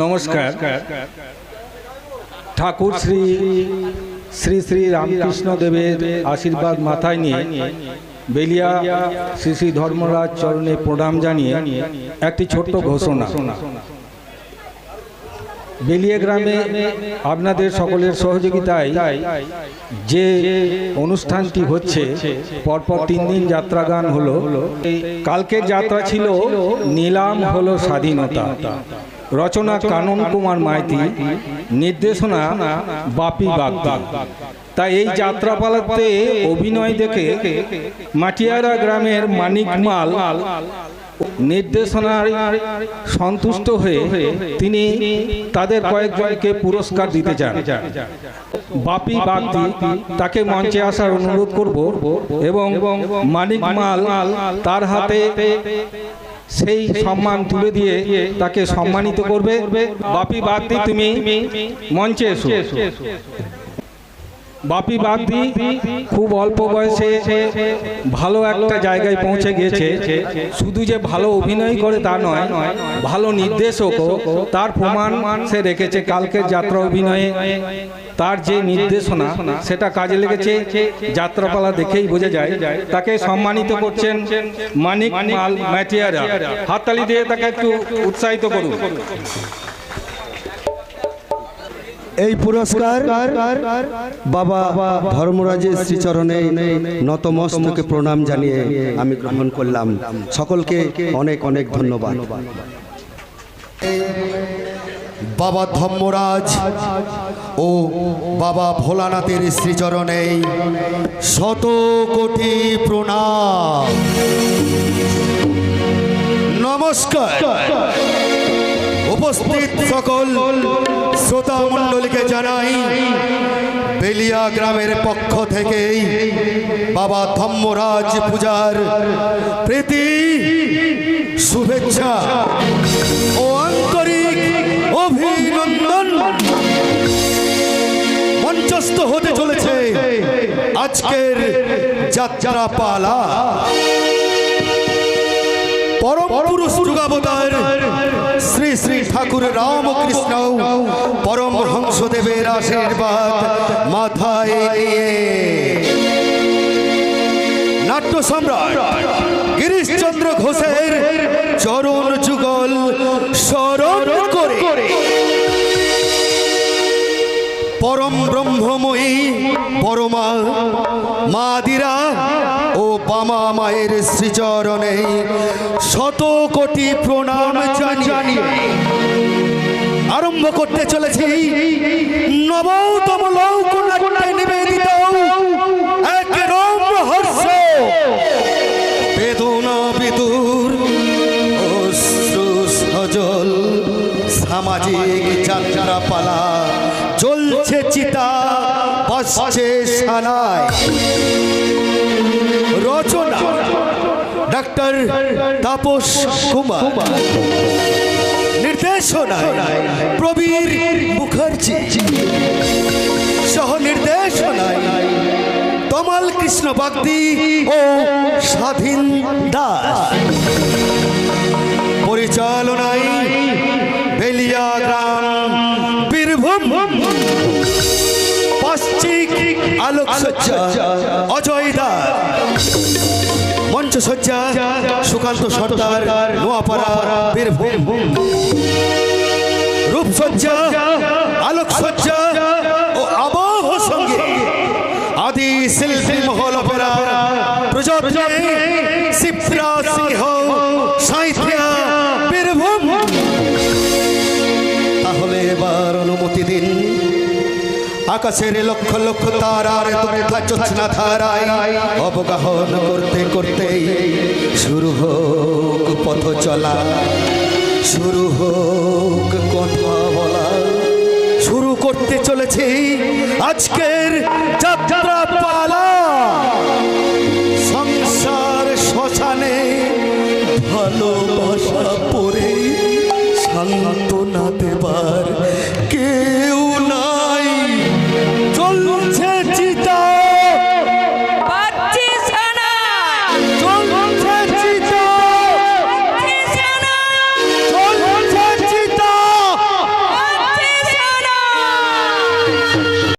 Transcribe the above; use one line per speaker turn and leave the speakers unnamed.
নমস্কার। ঠাকুর শ্রী শ্রী শ্রী রামকৃষ্ণ দেবের আশীর্বাদ মাথায় নিয়ে বেলিয়া শ্রী শ্রী ধর্মরাজ চরণে প্রণাম জানিয়ে একটি ছোট্ট ঘোষণা। বেলিয়া গ্রামে আপনাদের সকলের সহযোগিতায় যে অনুষ্ঠানটি হচ্ছে পরপর তিন দিন যাত্রা গান হলো। কালকের যাত্রা ছিল নিলাম হলো স্বাধীনতা। রচনা কানন কুমার মাইতি নির্দেশনা বাপি বাগদি। তা এই যাত্রাপালাতে অভিনয় দেখে মাটিয়ারা গ্রামের মানিক মাল নির্দেশনার সন্তুষ্ট হয়ে তিনি তাদের কয়েকজনকে পুরস্কার দিতে চান বাপি বাগদি তাকে মঞ্চে আসার অনুরোধ করব এবং মানিক মাল তার হাতে সেই সম্মান তুলে দিয়ে তাকে সম্মানিত করবে। বাপি বাগদি তুমি মঞ্চে এসো। বাপি বাগদি খুব অল্প বয়সে ভালো একটা জায়গায় পৌঁছে গিয়েছে শুধু যে ভালো অভিনয় করে তা নয় ভালো নির্দেশকও তার প্রমাণ সে রেখেছে কালকের যাত্রা অভিনয়ে। তার যে নির্দেশনা সেটা কাজে লেগেছে যাত্রাপালা দেখেই বোঝা যায় তাকে সম্মানিত করছেন মানিক মাল ম্যাটিয়ারা হাততালি দিয়ে তাকে একটু উৎসাহিত করুন।
এই পুরস্কার বাবা ধর্মরাজের শ্রীচরণে নতমস্তকে প্রণাম জানিয়ে আমি গ্রহণ করলাম। সকলকে অনেক অনেক ধন্যবাদ। বাবা ধর্মরাজ ও বাবা ভোলানাথের শ্রীচরণে শত কোটি প্রণাম। নমস্কার। উপস্থিত সকল শ্রোতা মণ্ডলীকে জানাই, বেলিয়া গ্রামের পক্ষ থেকে বাবা ধম্মরাজ পূজার প্রীতি, শুভেচ্ছা। হতে চলেছে। আজকের যাত্রা পালা শ্রী শ্রী ঠাকুর রামকৃষ্ণ পরম হংসদেবের আশীর্বাদ মাথায় নাট্য সম্রাট গিরিশচন্দ্র ঘোষের চরণ যুগল স্মরণ করে পরম ব্রহ্মময়ী পরমা মাদিরা ও বামা মায়ের শ্রীচরণে শত কোটি প্রণাম জানিয়ে আরম্ভ করতে চলেছি। নবতম লৌকুনাট্যে সামাজিক যাত্রা পালা চলছে চিতা, বসছে সানায় রচনা, ডাক্তার তাপস কুমার। নির্দেশনায় প্রবীর মুখার্জি। সহ নির্দেশনায় তমাল কৃষ্ণ বাগদি ও স্বাধীন দাস। পরিচালনায় বেলিয়া গ্রাম। পাশ্চিক সুকান্ত সর্দার নোয়াপাড়া রূপসজ্জা আলোকসজ্জা ও আদি শিল্পী মহল অপেরা প্রযত্নে শিপ্রা সিংহ অনুমতি দিন আকাশের লক্ষ লক্ষ তারার দগ্ধা জ্যোৎস্না ধারায় অবগাহন করতে করতে শুরু হোক পথ চলা, শুরু হোক কথা বলা। শুরু করতে চলেছে আজকের যাত্রা পালা। সংসার শ্মশানে ভালোবাসা পরে সান্ত্বনা দেবার